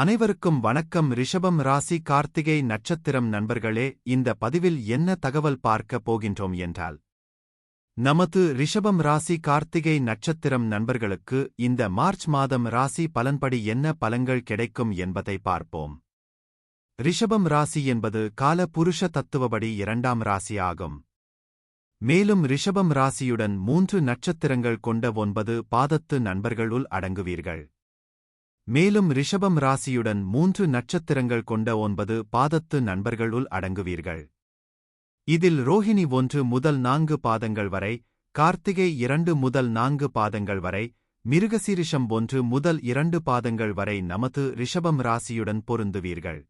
அனைவருக்கும் வணக்கம். ரிஷபம் ராசி கார்த்திகை நட்சத்திரம் நண்பர்களே இந்த பதிவில் என்ன தகவல் பார்க்க போகின்றோம் என்றால் நமது ரிஷபம் ராசி கார்த்திகை நட்சத்திரம் நண்பர்களுக்கு இந்த மார்ச் மாதம் ராசி பலன்படி என்ன பலன்கள் கிடைக்கும் என்பதை பார்ப்போம். ரிஷபம் ராசி என்பது கால புருஷ தத்துவபடி இரண்டாம் ராசி ஆகும். மேலும் ரிஷபம் ராசியுடன் மூன்று நட்சத்திரங்கள் கொண்ட ஒன்பது பாதத்து நண்பர்களுள் அடங்குவீர்கள். மேலும் ரிஷபம் ராசியுடன் மூன்று நட்சத்திரங்கள் கொண்ட ஒன்பது பாதத்து நண்பர்களுள் அடங்குவீர்கள். இதில் ரோஹிணி ஒன்று முதல் நான்கு பாதங்கள் வரை கார்த்திகை இரண்டு முதல் நான்கு பாதங்கள் வரை மிருகசீரிஷம் ஒன்று முதல் இரண்டு பாதங்கள் வரை நமது ரிஷபம் ராசியுடன் பொருந்துவீர்கள்.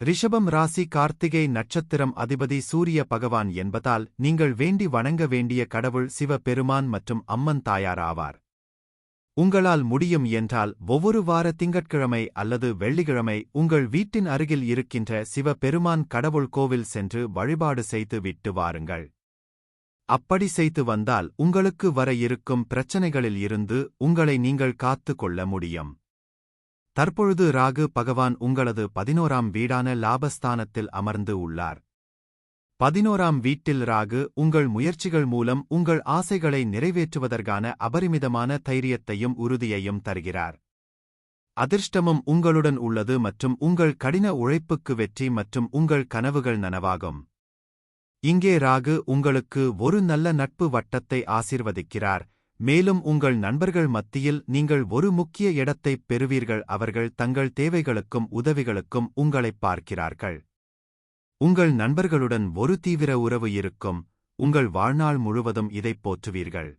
ரிஷபம் ராசி கார்த்திகை நட்சத்திரம் அதிபதி சூரிய பகவான் என்பதால் நீங்கள் வேண்டி வணங்க வேண்டிய கடவுள் சிவபெருமான் மற்றும் அம்மன் தாயார் ஆவார். உங்களால் முடியும் என்றால் ஒவ்வொரு வார திங்கட்கிழமை அல்லது வெள்ளிக்கிழமை உங்கள் வீட்டின் அருகில் இருக்கின்ற சிவபெருமான் கடவுள் கோவில் சென்று வழிபாடு செய்து விட்டு வாருங்கள். அப்படி செய்து வந்தால் உங்களுக்கு வர இருக்கும் பிரச்சனைகளில் இருந்து உங்களை நீங்கள் காத்து கொள்ள முடியும். தற்பொழுது ராகு பகவான் உங்களது பதினோராம் வீடான லாபஸ்தானத்தில் அமர்ந்து உள்ளார். பதினோராம் வீட்டில் ராகு உங்கள் முயற்சிகள் மூலம் உங்கள் ஆசைகளை நிறைவேற்றுவதற்கான அபரிமிதமான தைரியத்தையும் உறுதியையும் தருகிறார். அதிர்ஷ்டமும் உங்களுடன் உள்ளது மற்றும் உங்கள் கடின உழைப்புக்கு வெற்றி மற்றும் உங்கள் கனவுகள் நனவாகும். இங்கே ராகு உங்களுக்கு ஒரு நல்ல நட்பு வட்டத்தை ஆசிர்வதிக்கிறார். மேலும் உங்கள் நண்பர்கள் மத்தியில் நீங்கள் ஒரு முக்கிய இடத்தைப் பெறுவீர்கள். அவர்கள் தங்கள் தேவைகளுக்கும் உதவிகளுக்கும் உங்களைப் பார்க்கிறார்கள். உங்கள் நண்பர்களுடன் ஒரு தீவிர உறவு இருக்கும். உங்கள் வாழ்நாள் முழுவதும் இதைப் போற்றுவீர்கள்.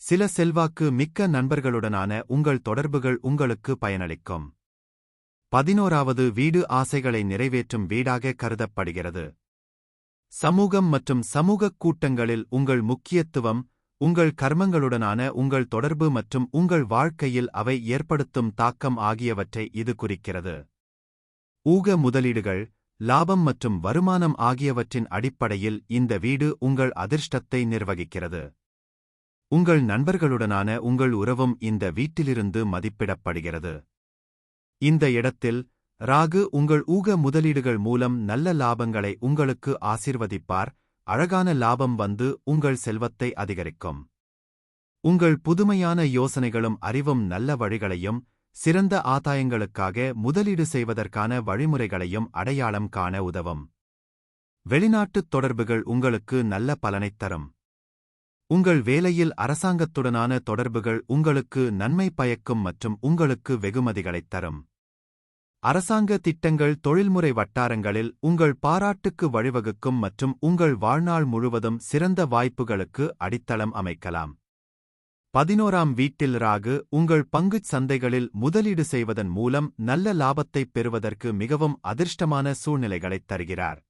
சில செல்வாக்கு மிக்க நண்பர்களுடனான உங்கள் தொடர்புகள் உங்களுக்கு பயனளிக்கும். பதினோராவது வீடு ஆசைகளை நிறைவேற்றும் வீடாக கருதப்படுகிறது. சமூகம் மற்றும் சமூகக் கூட்டங்களில் உங்கள் முக்கியத்துவம் உங்கள் கர்மங்களுடனான உங்கள் தொடர்பு மற்றும் உங்கள் வாழ்க்கையில் அவை ஏற்படுத்தும் தாக்கம் ஆகியவற்றை இது குறிக்கிறது. ஊக முதலீடுகள் லாபம் மற்றும் வருமானம் ஆகியவற்றின் அடிப்படையில் இந்த வீடு உங்கள் அதிர்ஷ்டத்தை நிர்வகிக்கிறது. உங்கள் நண்பர்களுடனான உங்கள் உறவும் இந்த வீட்டிலிருந்து மதிப்பிடப்படுகிறது. இந்த இடத்தில் ராகு உங்கள் ஊக முதலீடுகள் மூலம் நல்ல லாபங்களை உங்களுக்கு ஆசிர்வதிப்பார். அழகான லாபம் வந்து உங்கள் செல்வத்தை அதிகரிக்கும். உங்கள் புதுமையான யோசனைகளும் அறிவும் நல்ல வழிகளையும் சிறந்த ஆதாயங்களுக்காக முதலீடு செய்வதற்கான வழிமுறைகளையும் அடையாளம் காண உதவும். வெளிநாட்டுத் தொடர்புகள் உங்களுக்கு நல்ல பலனைத் தரும். உங்கள் வேலையில் அரசாங்கத்துடனான தொடர்புகள் உங்களுக்கு நன்மை பயக்கும் மற்றும் உங்களுக்கு வெகுமதிகளைத் தரும். அரசாங்க திட்டங்கள் தொழில்முறை வட்டாரங்களில் உங்கள் பாராட்டுக்கு வழிவகுக்கும் மற்றும் உங்கள் வாழ்நாள் முழுவதும் சிறந்த வாய்ப்புகளுக்கு அடித்தளம் அமைக்கலாம். பதினோராம் வீட்டில் ராகு உங்கள் பங்குச் சந்தைகளில் முதலீடு செய்வதன் மூலம் நல்ல லாபத்தைப் பெறுவதற்கு மிகவும் அதிர்ஷ்டமான சூழ்நிலைகளைத் தருகிறார்.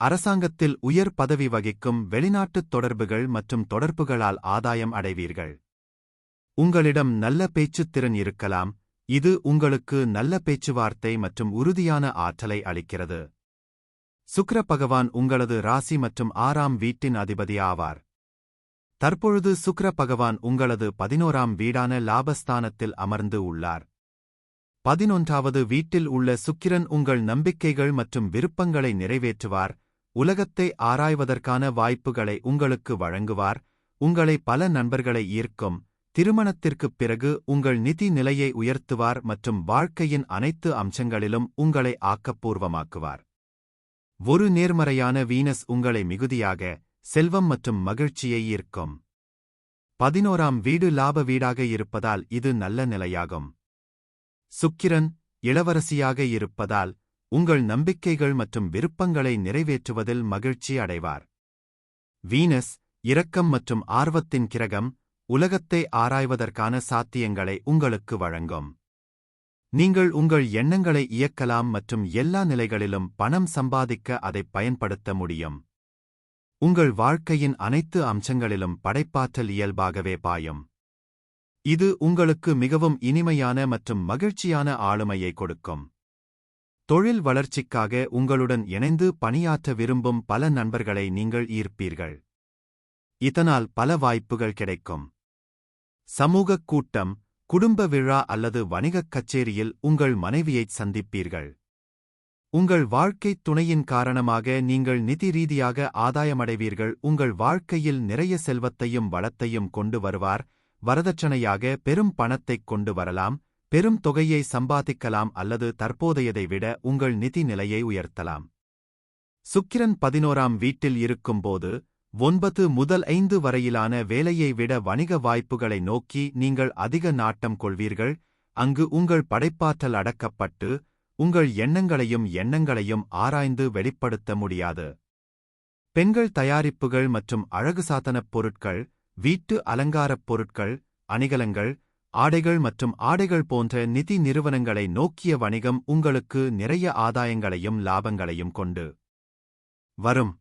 அரசாங்கத்தில் உயர் பதவி வகிக்கும் வெளிநாட்டுத் தொடர்புகள் மற்றும் தொடர்புகளால் ஆதாயம் அடைவீர்கள். உங்களிடம் நல்ல பேச்சுத் திறன் இருக்கலாம். இது உங்களுக்கு நல்ல பேச்சுவார்த்தை மற்றும் உறுதியான ஆற்றலை அளிக்கிறது. சுக்ர பகவான் உங்களது ராசி மற்றும் ஆறாம் வீட்டின் அதிபதி ஆவார். தற்பொழுது சுக்ர பகவான் உங்களது பதினோராம் வீடான லாபஸ்தானத்தில் அமர்ந்து உள்ளார். பதினொன்றாவது வீட்டில் உள்ள சுக்கிரன் உங்கள் நம்பிக்கைகள் மற்றும் விருப்பங்களை நிறைவேற்றுவார். உலகத்தை ஆராய்வதற்கான வாய்ப்புகளை உங்களுக்கு வழங்குவார். உங்களை பல நண்பர்களை ஈர்க்கும். திருமணத்திற்குப் பிறகு உங்கள் நிதி நிலையை உயர்த்துவார் மற்றும் வாழ்க்கையின் அனைத்து அம்சங்களிலும் உங்களை ஆக்கப்பூர்வமாக்குவார். ஒரு நேர்மறையான வீனஸ் உங்களை மிகுதியாக செல்வம் மற்றும் மகிழ்ச்சியை ஈர்க்கும். பதினோராம் வீடு லாப வீடாக இருப்பதால் இது நல்ல நிலையாகும். சுக்கிரன் இளவரசியாக இருப்பதால் உங்கள் நம்பிக்கைகள் மற்றும் விருப்பங்களை நிறைவேற்றுவதில் மகிழ்ச்சி அடைவார். வீனஸ் இரக்கம் மற்றும் ஆர்வத்தின் கிரகம் உலகத்தை ஆராய்வதற்கான சாத்தியங்களை உங்களுக்கு வழங்கும். நீங்கள் உங்கள் எண்ணங்களை இயக்கலாம் மற்றும் எல்லா நிலைகளிலும் பணம் சம்பாதிக்க அதைப் பயன்படுத்த முடியும். உங்கள் வாழ்க்கையின் அனைத்து அம்சங்களிலும் படைப்பாற்றல் இயல்பாகவே பாயும். இது உங்களுக்கு மிகவும் இனிமையான மற்றும் மகிழ்ச்சியான ஆளுமையை கொடுக்கும். தொழில் வளர்ச்சிக்காக உங்களுடன் இணைந்து பணியாற்ற விரும்பும் பல நண்பர்களை நீங்கள் ஈர்ப்பீர்கள். இதனால் பல வாய்ப்புகள் கிடைக்கும். சமூகக் கூட்டம் குடும்ப விழா அல்லது வணிகக் கச்சேரியில் உங்கள் மனைவியைச் சந்திப்பீர்கள். உங்கள் வாழ்க்கைத் துணையின் காரணமாக நீங்கள் நிதி ரீதியாக ஆதாயமடைவீர்கள். உங்கள் வாழ்க்கையில் நிறைய செல்வத்தையும் வளத்தையும் கொண்டு வருவார். வரதட்சணையாக பெரும் பணத்தைக் கொண்டு வரலாம். பெரும் தொகையை சம்பாதிக்கலாம் அல்லது தற்போதையதை விட உங்கள் நிதி நிலையை உயர்த்தலாம். சுக்கிரன் பதினோராம் வீட்டில் இருக்கும்போது ஒன்பது முதல் ஐந்து வரையிலான வேலையை விட வணிக வாய்ப்புகளை நோக்கி நீங்கள் அதிக நாட்டம் கொள்வீர்கள். அங்கு உங்கள் படைப்பாற்றல் அடக்கப்பட்டு உங்கள் எண்ணங்களையும் எண்ணங்களையும் ஆராய்ந்து வெளிப்படுத்த முடியாது. பெண்கள் தயாரிப்புகள் மற்றும் அழகு சாதனப் பொருட்கள் வீட்டு அலங்காரப் பொருட்கள் அணிகலங்கள் ஆடைகள் மற்றும் ஆடைகள் போன்ற நிதி நிறுவனங்களை நோக்கிய வணிகம் உங்களுக்கு நிறைய ஆதாயங்களையும் லாபங்களையும் கொண்டு வரும்.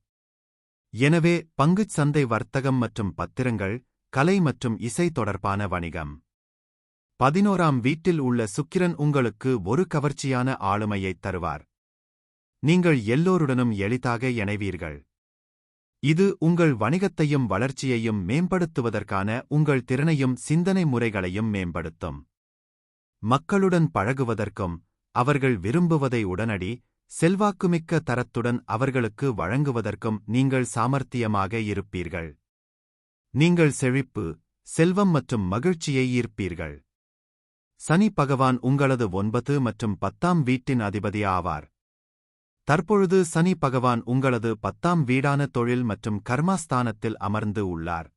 எனவே பங்குச் சந்தை வர்த்தகம் மற்றும் பத்திரங்கள் கலை மற்றும் இசை தொடர்பான வணிகம். பதினோராம் வீட்டில் உள்ள சுக்கிரன் உங்களுக்கு ஒரு கவர்ச்சியான ஆளுமையைத் தருவார். நீங்கள் எல்லோருடனும் எளிதாக இணைவீர்கள். இது உங்கள் வணிகத்தையும் வளர்ச்சியையும் மேம்படுத்துவதற்கான உங்கள் திறனையும் சிந்தனை முறைகளையும் மேம்படுத்தும். மக்களுடன் பழகுவதற்கும் அவர்கள் விரும்புவதை உடனடி செல்வாக்குமிக்க தரத்துடன் அவர்களுக்கு வழங்குவதற்கும் நீங்கள் சாமர்த்தியமாக இருப்பீர்கள். நீங்கள் செழிப்பு செல்வம் மற்றும் மகிழ்ச்சியை ஈர்ப்பீர்கள். சனி பகவான் உங்களது ஒன்பது மற்றும் பத்தாம் வீட்டின் அதிபதி ஆவார். தற்பொழுது சனி பகவான் உங்களது பத்தாம் வீடான தொழில் மற்றும் கர்மாஸ்தானத்தில் அமர்ந்து உள்ளார்.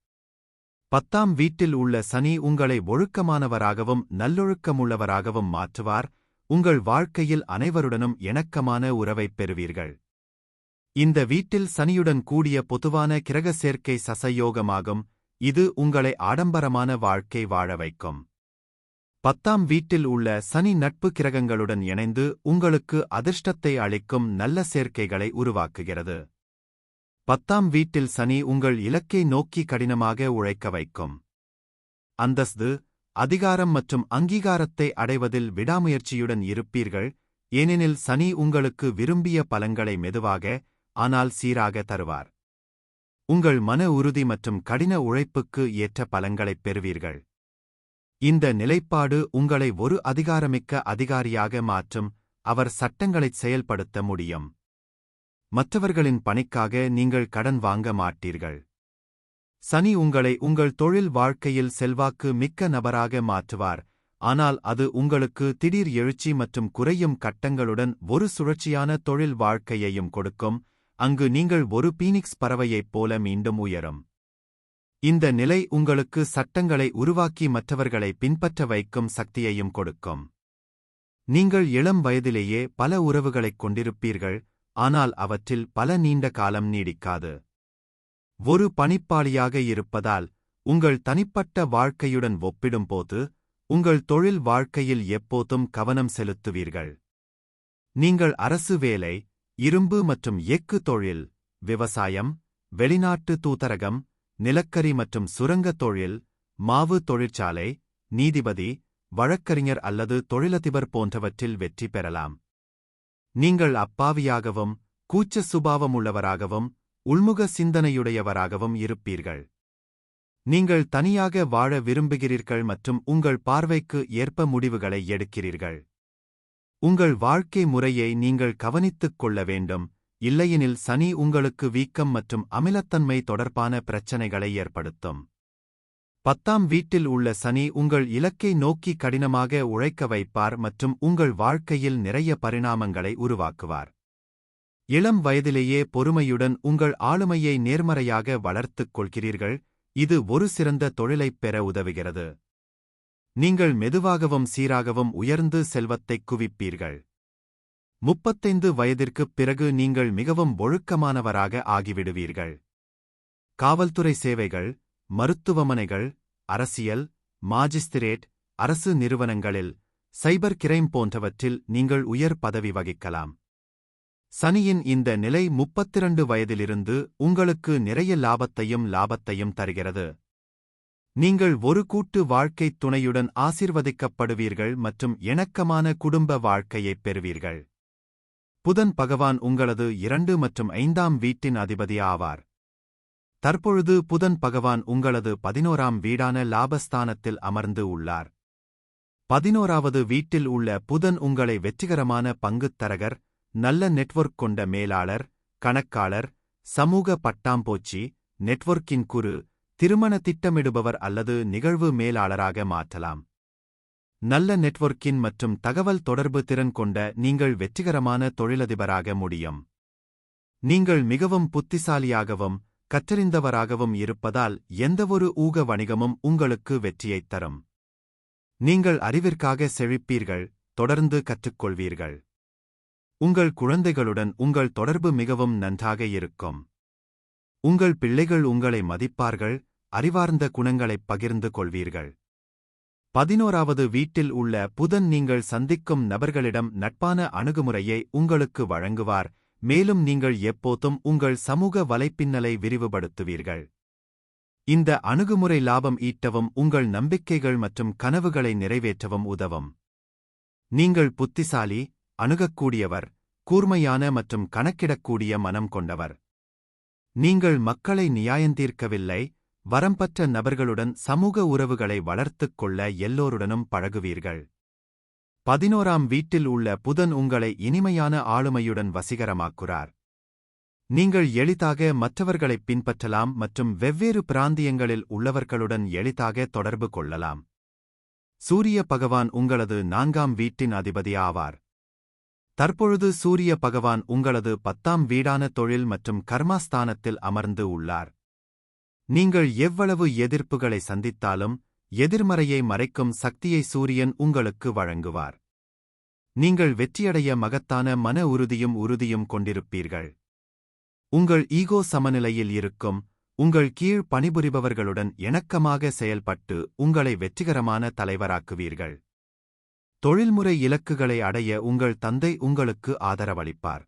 பத்தாம் வீட்டில் உள்ள சனி உங்களை ஒழுக்கமானவராகவும் நல்லொழுக்கமுள்ளவராகவும் மாற்றுவார். உங்கள் வாழ்க்கையில் அனைவருடனும் இணக்கமான உறவைப் பெறுவீர்கள். இந்த வீட்டில் சனியுடன் கூடிய பொதுவான கிரக சேர்க்கை சசயோகமாகும். இது உங்களை ஆடம்பரமான வாழ்க்கை வாழ வைக்கும். பத்தாம் வீட்டில் உள்ள சனி நட்பு கிரகங்களுடன் இணைந்து உங்களுக்கு அதிர்ஷ்டத்தை அளிக்கும் நல்ல சேர்க்கைகளை உருவாக்குகிறது. பத்தாம் வீட்டில் சனி உங்கள் இலக்கை நோக்கி கடினமாக உழைக்க வைக்கும். அந்தஸ்து அதிகாரம் மற்றும் அங்கீகாரத்தை அடைவதில் விடாமுயற்சியுடன் இருப்பீர்கள் ஏனெனில் சனி உங்களுக்கு விரும்பிய பலன்களை மெதுவாக ஆனால் சீராக தருவார். உங்கள் மன உறுதி மற்றும் கடின உழைப்புக்கு ஏற்ற பலன்களைப் பெறுவீர்கள். இந்த நிலைப்பாடு உங்களை ஒரு அதிகாரமிக்க அதிகாரியாக மாற்றும் அவர் சட்டங்களைச் செயல்படுத்த முடியும். மற்றவர்களின் பணிக்காக நீங்கள் கடன் வாங்க மாட்டீர்கள். சனி உங்களை உங்கள் தொழில் வாழ்க்கையில் செல்வாக்கு மிக்க நபராக மாற்றுவார் ஆனால் அது உங்களுக்கு திடீர் எழுச்சி மற்றும் குறையும் கட்டங்களுடன் ஒரு சுழற்சியான தொழில் வாழ்க்கையையும் கொடுக்கும் அங்கு நீங்கள் ஒரு பீனிக்ஸ் பறவையைப் போல மீண்டும் உயரும். இந்த நிலை உங்களுக்கு சட்டங்களை உருவாக்கி மற்றவர்களை பின்பற்ற வைக்கும் சக்தியையும் கொடுக்கும். நீங்கள் இளம் வயதிலேயே பல உறவுகளைக் கொண்டிருப்பீர்கள் ஆனால் அவற்றில் பல நீண்ட காலம் நீடிக்காது. ஒரு பணிப்பாளியாக இருப்பதால் உங்கள் தனிப்பட்ட வாழ்க்கையுடன் ஒப்பிடும்போது உங்கள் தொழில் வாழ்க்கையில் எப்போதும் கவனம் செலுத்துவீர்கள். நீங்கள் அரசு வேலை இரும்பு மற்றும் எஃகு தொழில் விவசாயம் வெளிநாட்டு தூதரகம் நிலக்கரி மற்றும் சுரங்கத் தொழில் மாவு தொழிற்சாலை நீதிபதி வழக்கறிஞர் அல்லது தொழிலதிபர் போன்றவற்றில் வெற்றி பெறலாம். நீங்கள் அப்பாவியாகவும் கூச்ச சுபாவமுள்ளவராகவும் உள்முக சிந்தனையுடையவராகவும் இருப்பீர்கள். நீங்கள் தனியாக வாழ விரும்புகிறீர்கள் மற்றும் உங்கள் பார்வைக்கு ஏற்ப முடிவுகளை எடுக்கிறீர்கள். உங்கள் வாழ்க்கை முறையை நீங்கள் கவனித்துக் கொள்ள வேண்டும். இல்லையெனில் சனி உங்களுக்கு வீக்கம் மற்றும் அமிலத்தன்மை தொடர்பான பிரச்சனைகளை ஏற்படுத்தும். பத்தாம் வீட்டில் உள்ள சனி உங்கள் இலக்கை நோக்கி கடினமாக உழைக்க வைப்பார் மற்றும் உங்கள் வாழ்க்கையில் நிறைய பரிணாமங்களை உருவாக்குவார். இளம் வயதிலேயே பொறுமையுடன் உங்கள் ஆளுமையை நேர்மறையாக வளர்த்துக் கொள்கிறீர்கள் இது ஒரு சிறந்த தொழிலைப் பெற உதவுகிறது. நீங்கள் மெதுவாகவும் சீராகவும் உயர்ந்து செல்வத்தைக் குவிப்பீர்கள். முப்பத்தைந்து வயதிற்குப் பிறகு நீங்கள் மிகவும் ஒழுக்கமானவராக ஆகிவிடுவீர்கள். காவல்துறை சேவைகள் மருத்துவமனைகள் அரசியல் மாஜிஸ்திரேட் அரசு நிறுவனங்களில் சைபர் கிரைம் போன்றவற்றில் நீங்கள் உயர் பதவி வகிக்கலாம். சனியின் இந்த நிலை முப்பத்திரண்டு வயதிலிருந்து உங்களுக்கு நிறைய லாபத்தையும் லாபத்தையும் தருகிறது. நீங்கள் ஒரு கூட்டு வாழ்க்கைத் துணையுடன் ஆசிர்வதிக்கப்படுவீர்கள் மற்றும் இணக்கமான குடும்ப வாழ்க்கையைப் பெறுவீர்கள். புதன் பகவான் உங்களது இரண்டு மற்றும் ஐந்தாம் வீட்டின் அதிபதியாவார் தற்பொழுது புதன் பகவான் உங்களது பதினோராம் வீடான லாபஸ்தானத்தில் அமர்ந்து உள்ளார். பதினோராவது வீட்டில் உள்ள புதன் உங்களை வெற்றிகரமான பங்குத் தரகர் நல்ல நெட்வொர்க் கொண்ட மேலாளர் கணக்காளர் சமூக பட்டாம்போச்சி நெட்வொர்க்கின் குறு திருமண திட்டமிடுபவர் அல்லது நிகழ்வு மேலாளராக மாற்றலாம். நல்ல நெட்வொர்க்கின் மற்றும் தகவல் தொடர்பு திறன் கொண்ட நீங்கள் வெற்றிகரமான தொழிலதிபராக முடியும். நீங்கள் மிகவும் புத்திசாலியாகவும் கற்றறிந்தவராகவும் இருப்பதால் எந்தவொரு ஊக வணிகமும் உங்களுக்கு வெற்றியைத் தரும். நீங்கள் அறிவிற்காக செழிப்பீர்கள் தொடர்ந்து கற்றுக்கொள்வீர்கள். உங்கள் குழந்தைகளுடன் உங்கள் தொடர்பு மிகவும் நன்றாக இருக்கும். உங்கள் பிள்ளைகள் உங்களை மதிப்பார்கள் அறிவார்ந்த குணங்களைப் பகிர்ந்து கொள்வீர்கள். பதினோராவது வீட்டில் உள்ள புதன் நீங்கள் சந்திக்கும் நபர்களிடம் நட்பான அணுகுமுறையை உங்களுக்கு வழங்குவார் மேலும் நீங்கள் எப்போதும் உங்கள் சமூக வலைப்பின்னலை விரிவுபடுத்துவீர்கள். இந்த அணுகுமுறை லாபம் ஈட்டவும் உங்கள் நம்பிக்கைகள் மற்றும் கனவுகளை நிறைவேற்றவும் உதவும். நீங்கள் புத்திசாலி அணுகக்கூடியவர் கூர்மையான மற்றும் கணக்கிடக்கூடிய மனம் கொண்டவர். நீங்கள் மக்களை நியாயந்தீர்க்கவில்லை வரம்பற்ற நபர்களுடன் சமூக உறவுகளை வளர்த்துக் கொள்ள எல்லோருடனும் பழகுவீர்கள். பதினோராம் வீட்டில் உள்ள புதன் உங்களை இனிமையான ஆளுமையுடன் வசீகரமாக்குறார். நீங்கள் எளிதாக மற்றவர்களைப் பின்பற்றலாம் மற்றும் வெவ்வேறு பிராந்தியங்களில் உள்ளவர்களுடன் எளிதாக தொடர்பு கொள்ளலாம். சூரிய பகவான் உங்களது நான்காம் வீட்டின் அதிபதி ஆவார் தற்பொழுது சூரிய பகவான் உங்களது பத்தாம் வீடான தொழில் மற்றும் கர்மாஸ்தானத்தில் அமர்ந்து உள்ளார். நீங்கள் எவ்வளவு எதிர்ப்புகளை சந்தித்தாலும் எதிர்மறையை மறைக்கும் சக்தியை சூரியன் உங்களுக்கு வழங்குவார். நீங்கள் வெற்றியடைய மகத்தான மன உறுதியும் உறுதியும் கொண்டிருப்பீர்கள். உங்கள் ஈகோ சமநிலையில் இருக்கும் உங்கள் கீழ் பணிபுரிபவர்களுடன் இணக்கமாக செயல்பட்டு உங்களை வெற்றிகரமான தலைவராக்குவீர்கள். தொழில்முறை இலக்குகளை அடைய உங்கள் தந்தை உங்களுக்கு ஆதரவளிப்பார்.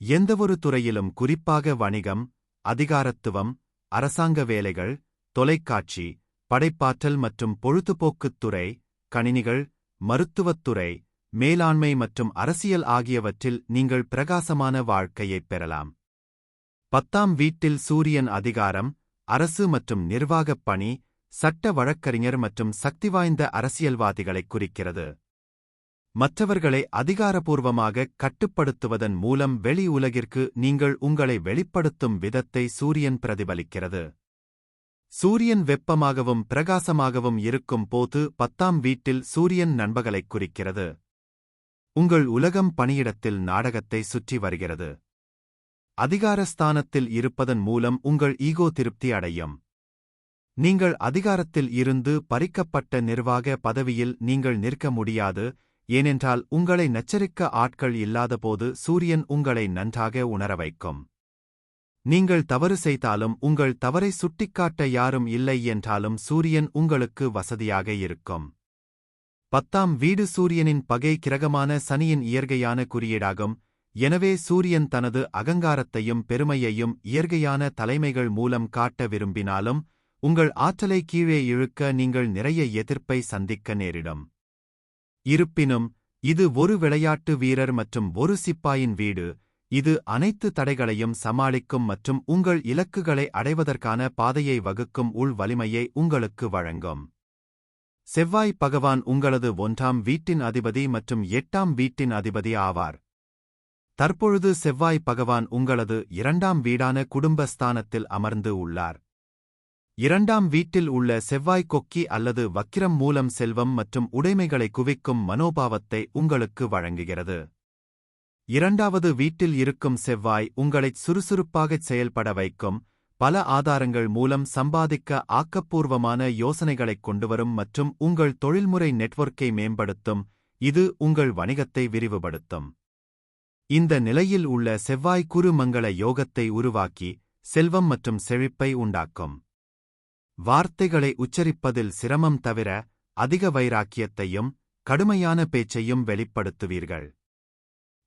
எந்தவொரு துறையிலும் குறிப்பாக வணிகம் அதிகாரத்துவம் அரசாங்க வேலைகள் தொலைக்காட்சி படைப்பாற்றல் மற்றும் பொழுதுபோக்குத் துறை கணினிகள் மருத்துவத்துறை மேலாண்மை மற்றும் அரசியல் ஆகியவற்றில் நீங்கள் பிரகாசமான வாழ்க்கையைப் பெறலாம். பத்தாம் வீட்டில் சூரியன் அதிகாரம் அரசு மற்றும் நிர்வாகப் பணி சட்ட வழக்கறிஞர் மற்றும் சக்திவாய்ந்த அரசியல்வாதிகளைக் குறிக்கிறது. மற்றவர்களை அதிகாரபூர்வமாக கட்டுப்படுத்துவதன் மூலம் வெளி உலகிற்கு நீங்கள் உங்களை வெளிப்படுத்தும் விதத்தை சூரியன் பிரதிபலிக்கிறது. சூரியன் வெப்பமாகவும் பிரகாசமாகவும் இருக்கும் போது பத்தாம் வீட்டில் சூரியன் நண்பகளைக் குறிக்கிறது. உங்கள் உலகம் பணியிடத்தில் நாடகத்தை சுற்றி வருகிறது. அதிகாரஸ்தானத்தில் இருப்பதன் மூலம் உங்கள் ஈகோ திருப்தி அடையும். நீங்கள் அதிகாரத்தில் இருந்து பறிக்கப்பட்ட நிர்வாக பதவியில் நீங்கள் நிற்க முடியாது ஏனென்றால் உங்களை நச்சரிக்க ஆட்கள் இல்லாதபோது சூரியன் உங்களை நன்றாக உணர வைக்கும் நீங்கள் தவறு செய்தாலும் உங்கள் தவறை சுட்டிக்காட்ட யாரும் இல்லை என்றாலும் சூரியன் உங்களுக்கு வசதியாக இருக்கும். பத்தாம் வீடு சூரியனின் பகை கிரகமான சனியின் இயற்கையான குறியீடாகும். எனவே சூரியன் தனது அகங்காரத்தையும் பெருமையையும் இயற்கையான தலைமைகள் மூலம் காட்ட விரும்பினாலும் உங்கள் ஆற்றலை கீழே இழுக்க நீங்கள் நிறைய எதிர்ப்பை சந்திக்க நேரிடும். இருப்பினும் இது ஒரு விளையாட்டு வீரர் மற்றும் ஒரு சிப்பாயின் வீடு. இது அனைத்து தடைகளையும் சமாளிக்கும் மற்றும் உங்கள் இலக்குகளை அடைவதற்கான பாதையை வகுக்கும் உள் வலிமையை உங்களுக்கு வழங்கும். செவ்வாய் பகவான் உங்களது ஒன்றாம் வீட்டின் அதிபதி மற்றும் எட்டாம் வீட்டின் அதிபதி ஆவார். தற்பொழுது செவ்வாய் பகவான் உங்களது இரண்டாம் வீடான குடும்பஸ்தானத்தில் அமர்ந்து உள்ளார். இரண்டாம் வீட்டில் உள்ள செவ்வாய் கொக்கி அல்லது வக்கிரம் மூலம் செல்வம் மற்றும் உடைமைகளை குவிக்கும் மனோபாவத்தை உங்களுக்கு வழங்குகிறது. இரண்டாவது வீட்டில் இருக்கும் செவ்வாய் உங்களைச் சுறுசுறுப்பாகச் செயல்பட வைக்கும் பல ஆதாரங்கள் மூலம் சம்பாதிக்க ஆக்கப்பூர்வமான யோசனைகளைக் கொண்டுவரும் மற்றும் உங்கள் தொழில்முறை நெட்வொர்க்கை மேம்படுத்தும் இது உங்கள் வணிகத்தை விரிவுபடுத்தும். இந்த நிலையில் உள்ள செவ்வாய் குறுமங்கள யோகத்தை உருவாக்கி செல்வம் மற்றும் செழிப்பை உண்டாக்கும். வார்த்தைகளை உச்சரிப்பதில் சிரமம் தவிர அதிக வைராக்கியத்தையும் கடுமையான பேச்சையும் வெளிப்படுத்துவீர்கள்.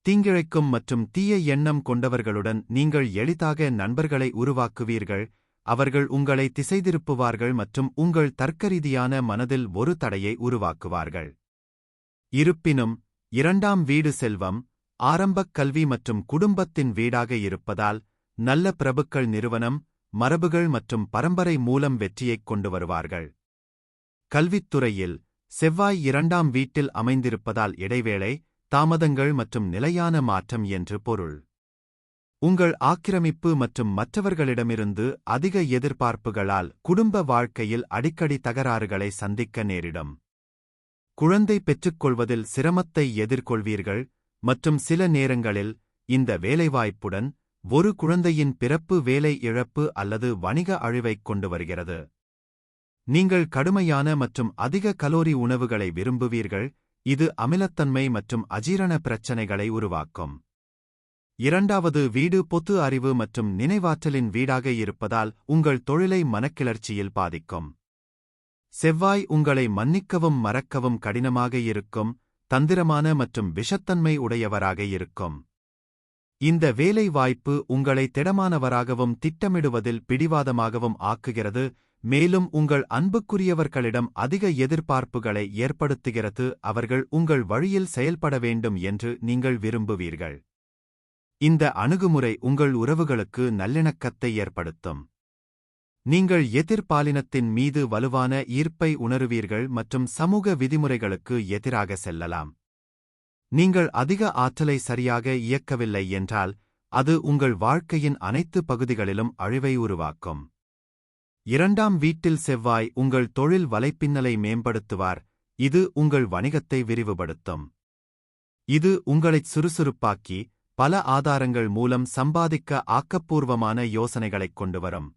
தீங்கிழைக்கும் மற்றும் தீய எண்ணம் கொண்டவர்களுடன் நீங்கள் எளிதாக நண்பர்களை உருவாக்குவீர்கள். அவர்கள் உங்களை திசைதிருப்புவார்கள் மற்றும் உங்கள் தர்க்கரீதியான மனதில் ஒரு தடையை உருவாக்குவார்கள். இருப்பினும் இரண்டாம் வீடு செல்வம் ஆரம்பக் கல்வி மற்றும் குடும்பத்தின் வீடாக இருப்பதால் நல்ல பிரபுக்கள் நிறுவனம் மரபுகள் மற்றும் பரம்பரை மூலம் வெற்றியைக் கொண்டு வருவார்கள். கல்வித்துறையில் செவ்வாய் இரண்டாம் வீட்டில் அமைந்திருப்பதால் இடைவேளை தாமதங்கள் மற்றும் நிலையான மாற்றம் என்று பொருள். உங்கள் ஆக்கிரமிப்பு மற்றும் மற்றவர்களிடமிருந்து அதிக எதிர்பார்ப்புகளால் குடும்ப வாழ்க்கையில் அடிக்கடி தகராறுகளை சந்திக்க நேரிடும். குழந்தை பெற்றுக்கொள்வதில் சிரமத்தை எதிர்கொள்வீர்கள் மற்றும் சில நேரங்களில் இந்த வேலைவாய்ப்புடன் ஒரு குழந்தையின் பிறப்பு வேலை இழப்பு அல்லது வணிக அழிவைக் கொண்டு வருகிறது. நீங்கள் கடுமையான மற்றும் அதிக கலோரி உணவுகளை விரும்புவீர்கள் இது அமிலத்தன்மை மற்றும் அஜீரண பிரச்சனைகளை உருவாக்கும். இரண்டாவது வீடு பொத்து அறிவு மற்றும் நினைவாற்றலின் வீடாக இருப்பதால் உங்கள் தொழிலை மனக்கிளர்ச்சியில் பாதிக்கும். செவ்வாய் உங்களை மன்னிக்கவும் மறக்கவும் கடினமாக இருக்கும் தந்திரமான மற்றும் விஷத்தன்மை உடையவராக இருக்கும். இந்த வேலை வாய்ப்பு உங்களை திடமானவராகவும் திட்டமிடுவதில் பிடிவாதமாகவும் ஆக்குகிறது மேலும் உங்கள் அன்புக்குரியவர்களிடம் அதிக எதிர்பார்ப்புகளை ஏற்படுத்துகிறது அவர்கள் உங்கள் வழியில் செயல்பட வேண்டும் என்று நீங்கள் விரும்புவீர்கள். இந்த அணுகுமுறை உங்கள் உறவுகளுக்கு நல்லிணக்கத்தை ஏற்படுத்தும். நீங்கள் எதிர்பாலினத்தின் மீது வலுவான ஈர்ப்பை உணருவீர்கள் மற்றும் சமூக விதிமுறைகளுக்கு எதிராக செல்லலாம். நீங்கள் அதிக ஆற்றலை சரியாக இயக்கவில்லை என்றால் அது உங்கள் வாழ்க்கையின் அனைத்து பகுதிகளிலும் அழிவை உருவாக்கும். இரண்டாம் வீட்டில் செவ்வாய் உங்கள் தொழில் வலைப்பின்னலை மேம்படுத்துவார் இது உங்கள் வணிகத்தை விரிவுபடுத்தும். இது உங்களைச் சுறுசுறுப்பாக்கி பல ஆதாரங்கள் மூலம் சம்பாதிக்க ஆக்கப்பூர்வமான யோசனைகளைக் கொண்டுவரும்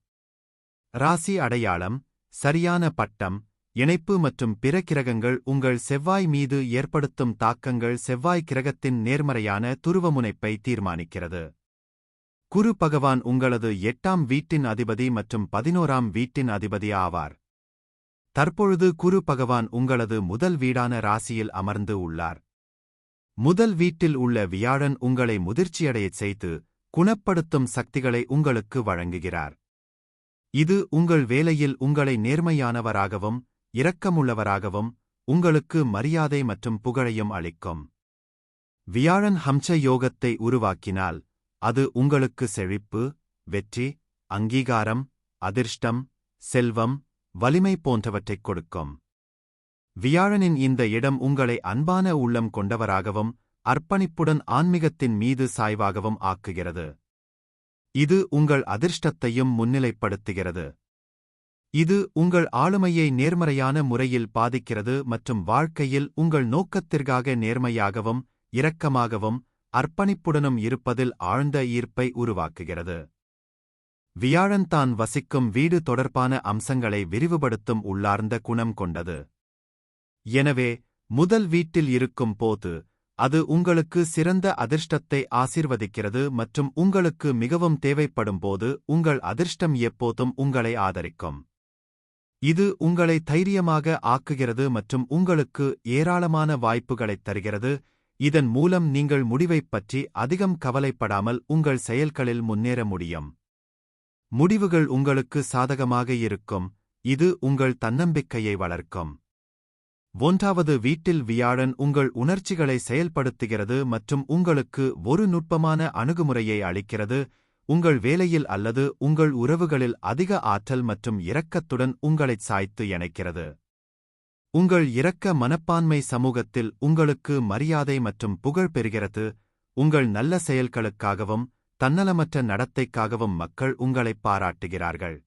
ராசி அடையாளம் சரியான பட்டம் இணைப்பு மற்றும் பிற கிரகங்கள் உங்கள் செவ்வாய் மீது ஏற்படுத்தும் தாக்கங்கள் செவ்வாய் கிரகத்தின் நேர்மறையான துருவமுனைப்பை தீர்மானிக்கிறது. குரு பகவான் உங்களது எட்டாம் வீட்டின் அதிபதி மற்றும் பதினோராம் வீட்டின் அதிபதி ஆவார். தற்பொழுது குரு பகவான் உங்களது முதல் வீடான ராசியில் அமர்ந்து உள்ளார். முதல் வீட்டில் உள்ள வியாழன் உங்களை முதிர்ச்சியடையச் செய்து குணப்படுத்தும் சக்திகளை உங்களுக்கு வழங்குகிறார். இது உங்கள் வேலையில் உங்களை நேர்மையானவராகவும் இரக்கமுள்ளவராகவும் உங்களுக்கு மரியாதை மற்றும் புகழையும் அளிக்கும். வியாழன் ஹம்ச யோகத்தை உருவாக்கினால் அது உங்களுக்கு செழிப்பு வெற்றி அங்கீகாரம் அதிர்ஷ்டம் செல்வம் வலிமை போன்றவற்றைக் கொடுக்கும். வியாழனின் இந்த இடம் உங்களை அன்பான உள்ளம் கொண்டவராகவும் அர்ப்பணிப்புடன் ஆன்மீகத்தின் மீது சாய்வாகவும் ஆக்குகிறது. இது உங்கள் அதிர்ஷ்டத்தையும் முன்னிலைப்படுத்துகிறது. இது உங்கள் ஆளுமையை நேர்மறையான முறையில் பாதிக்கிறது மற்றும் வாழ்க்கையில் உங்கள் நோக்கத்திற்காக நேர்மையாகவும் இரக்கமாகவும் அர்ப்பணிப்புடனும் இருப்பதில் ஆழ்ந்த ஈர்ப்பை உருவாக்குகிறது. வியாழன் தான் வசிக்கும் வீடு தொடர்பான அம்சங்களை விரிவுபடுத்தும் உள்ளார்ந்த குணம் கொண்டது. எனவே முதல் வீட்டில் இருக்கும் போது அது உங்களுக்கு சிறந்த அதிர்ஷ்டத்தை ஆசிர்வதிக்கிறது மற்றும் உங்களுக்கு மிகவும் தேவைப்படும் போது உங்கள் அதிர்ஷ்டம் எப்போதும் உங்களை ஆதரிக்கும். இது உங்களை தைரியமாக ஆக்குகிறது மற்றும் உங்களுக்கு ஏராளமான வாய்ப்புகளைத் தருகிறது. இதன் மூலம் நீங்கள் முடிவைப் பற்றி அதிகம் கவலைப்படாமல் உங்கள் செயல்களில் முன்னேற முடியும். முடிவுகள் உங்களுக்கு சாதகமாக இருக்கும். இது உங்கள் தன்னம்பிக்கையை வளர்க்கும். ஒன்றாவது வீட்டில் வியாழன் உங்கள் உணர்ச்சிகளை செயல்படுத்துகிறது மற்றும் உங்களுக்கு ஒரு நுட்பமான அணுகுமுறையை அளிக்கிறது. உங்கள் வேலையில் அல்லது உங்கள் உறவுகளில் அதிக ஆற்றல் மற்றும் இரக்கத்துடன் உங்களைச் சாய்த்து இணைக்கிறது. உங்கள் இரக்க மனப்பான்மை சமூகத்தில் உங்களுக்கு மரியாதை மற்றும் புகழ் பெறுகிறது. உங்கள் நல்ல செயல்களுக்காகவும் தன்னலமற்ற நடத்தைக்காகவும் மக்கள் உங்களைப் பாராட்டுகிறார்கள்.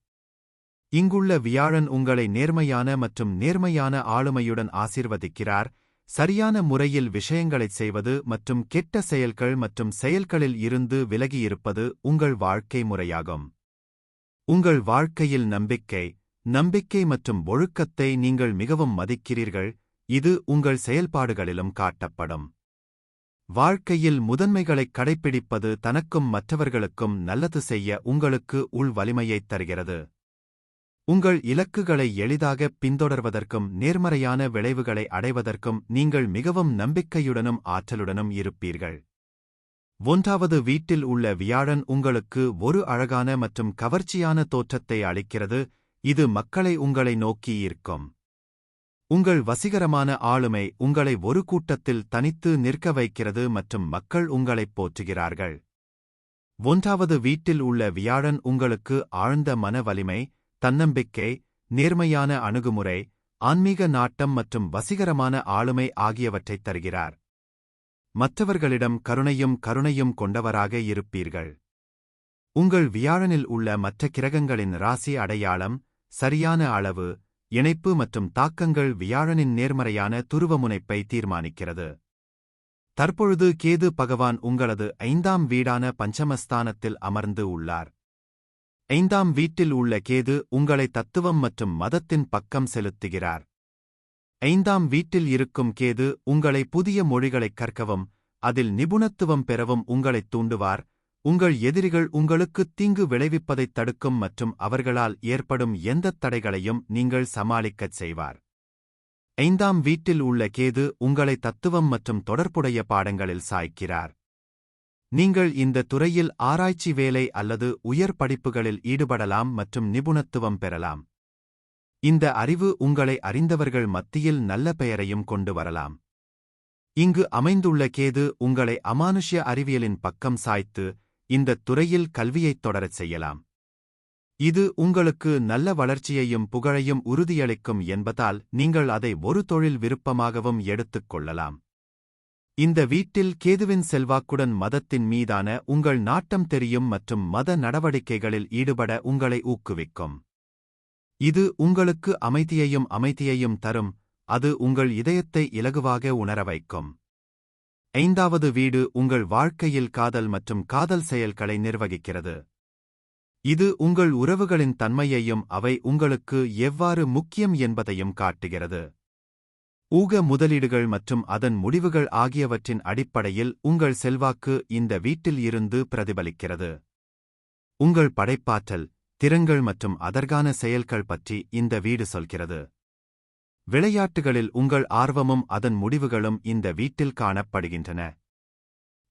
இங்குள்ள வியாழன் உங்களை நேர்மையான மற்றும் நேர்மையான ஆளுமையுடன் ஆசிர்வதிக்கிறார். சரியான முறையில் விஷயங்களைச் செய்வது மற்றும் கெட்ட செயல்கள் மற்றும் செயல்களில் இருந்து விலகியிருப்பது உங்கள் வாழ்க்கை முறையாகும். உங்கள் வாழ்க்கையில் நம்பிக்கை நம்பிக்கை மற்றும் ஒழுக்கத்தை நீங்கள் மிகவும் மதிக்கிறீர்கள் இது உங்கள் செயல்பாடுகளிலும் காட்டப்படும். வாழ்க்கையில் முதன்மைகளைக் கடைப்பிடிப்பது தனக்கும் மற்றவர்களுக்கும் நல்லது செய்ய உங்களுக்கு உள் வலிமையைத் தருகிறது. உங்கள் இலக்குகளை எளிதாக பின்தொடர்வதற்கும் நேர்மறையான விளைவுகளை அடைவதற்கும் நீங்கள் மிகவும் நம்பிக்கையுடனும் ஆற்றலுடனும் இருப்பீர்கள். ஒன்றாவது வீட்டில் உள்ள வியாழன் உங்களுக்கு ஒரு அழகான மற்றும் கவர்ச்சியான தோற்றத்தை அளிக்கிறது. இது மக்களை உங்களை நோக்கி ஈர்க்கும். உங்கள் வசீகரமான ஆளுமை உங்களை ஒரு கூட்டத்தில் தனித்து நிற்க வைக்கிறது மற்றும் மக்கள் உங்களைப் போற்றுகிறார்கள். ஒன்றாவது வீட்டில் உள்ள வியாழன் உங்களுக்கு ஆழ்ந்த மன வலிமை தன்னம்பிக்கை நேர்மையான அணுகுமுறை ஆன்மீக நாட்டம் மற்றும் வசீகரமான ஆளுமை ஆகியவற்றைத் தருகிறார். மற்றவர்களிடம் கருணையும் கருணையும் கொண்டவராக இருப்பீர்கள். உங்கள் வியாழனில் உள்ள மற்ற கிரகங்களின் ராசி அடையாளம் சரியான அளவு இணைப்பு மற்றும் தாக்கங்கள் வியாழனின் நேர்மறையான துருவமுனைப்பை தீர்மானிக்கிறது. தற்பொழுது கேது பகவான் உங்களது ஐந்தாம் வீடான பஞ்சமஸ்தானத்தில் அமர்ந்து உள்ளார். ஐந்தாம் வீட்டில் உள்ள கேது உங்களை தத்துவம் மற்றும் மதத்தின் பக்கம் செலுத்துகிறார். ஐந்தாம் வீட்டில் இருக்கும் கேது உங்களை புதிய மொழிகளைக் கற்கவும் அதில் நிபுணத்துவம் பெறவும் உங்களைத் தூண்டுவார். உங்கள் எதிரிகள் உங்களுக்கு தீங்கு விளைவிப்பதைத் தடுக்கும் மற்றும் அவர்களால் ஏற்படும் எந்தத் தடைகளையும் நீங்கள் சமாளிக்கச் செய்வார். ஐந்தாம் வீட்டில் உள்ள கேது உங்களை தத்துவம் மற்றும் தொடர்புடைய பாடங்களில் சாய்க்கிறார். நீங்கள் இந்த துறையில் ஆராய்ச்சி வேலை அல்லது உயர் படிப்புகளில் ஈடுபடலாம் மற்றும் நிபுணத்துவம் பெறலாம். இந்த அறிவு உங்களை அறிந்தவர்கள் மத்தியில் நல்ல பெயரையும் கொண்டு வரலாம். இங்கு அமைந்துள்ள கேது உங்களை அமானுஷ்ய அறிவியலின் பக்கம் சாய்த்து இந்தத் துறையில் கல்வியைத் தொடரச் செய்யலாம். இது உங்களுக்கு நல்ல வளர்ச்சியையும் புகழையும் உறுதியளிக்கும் என்பதால் நீங்கள் அதை ஒரு தொழில் விருப்பமாகவும் எடுத்துக் கொள்ளலாம். இந்த வீட்டில் கேதுவின் செல்வாக்குடன் மதத்தின் மீதான உங்கள் நாட்டம் தெரியும் மற்றும் மத நடவடிக்கைகளில் ஈடுபட உங்களை ஊக்குவிக்கும். இது உங்களுக்கு அமைதியையும் அமைதியையும் தரும் அது உங்கள் இதயத்தை இலகுவாக உணர வைக்கும். ஐந்தாவது வீடு உங்கள் வாழ்க்கையில் காதல் மற்றும் காதல் செயல்களை நிர்வகிக்கிறது. இது உங்கள் உறவுகளின் தன்மையையும் அவை உங்களுக்கு எவ்வாறு முக்கியம் என்பதையும் காட்டுகிறது. ஊக முதலீடுகள் மற்றும் அதன் முடிவுகள் ஆகியவற்றின் அடிப்படையில் உங்கள் செல்வாக்கு இந்த வீட்டில் இருந்து பிரதிபலிக்கிறது. உங்கள் படைப்பாற்றல் திறன்கள் மற்றும் அதற்கான செயல்கள் பற்றி இந்த வீடு சொல்கிறது. விளையாட்டுகளில் உங்கள் ஆர்வமும் அதன் முடிவுகளும் இந்த வீட்டில் காணப்படுகின்றன.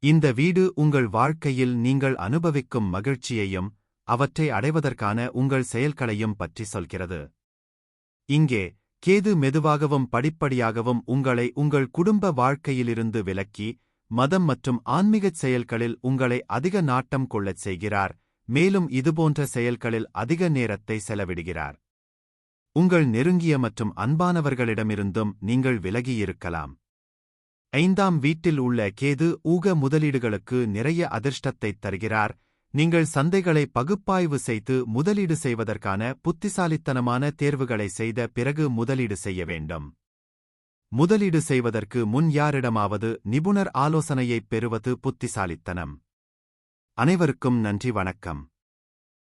இந்த வீடு உங்கள் வாழ்க்கையில் நீங்கள் அனுபவிக்கும் மகிழ்ச்சியையும் அவற்றை அடைவதற்கான உங்கள் செயல்களையும் பற்றி சொல்கிறது. இங்கே கேது மெதுவாகவும் படிப்படியாகவும் உங்களை உங்கள் குடும்ப வாழ்க்கையிலிருந்து விலக்கி மதம் மற்றும் ஆன்மீகச் செயல்களில் உங்களை அதிக நாட்டம் கொள்ளச் செய்கிறார் மேலும் இதுபோன்ற செயல்களில் அதிக நேரத்தை செலவிடுகிறார். உங்கள் நெருங்கிய மற்றும் அன்பானவர்களிடமிருந்தும் நீங்கள் விலகியிருக்கலாம். ஐந்தாம் வீட்டில் உள்ள கேது ஊக முதலீடுகளுக்கு நிறைய அதிர்ஷ்டத்தைத் தருகிறார் நீங்கள் சந்தைகளை பகுப்பாய்வு செய்து முதலீடு செய்வதற்கான புத்திசாலித்தனமான தேர்வுகளை செய்த பிறகு முதலீடு செய்ய வேண்டும். முதலீடு செய்வதற்கு முன் யாரிடமாவது நிபுணர் ஆலோசனையைப் பெறுவது புத்திசாலித்தனம். அனைவருக்கும் நன்றி வணக்கம்.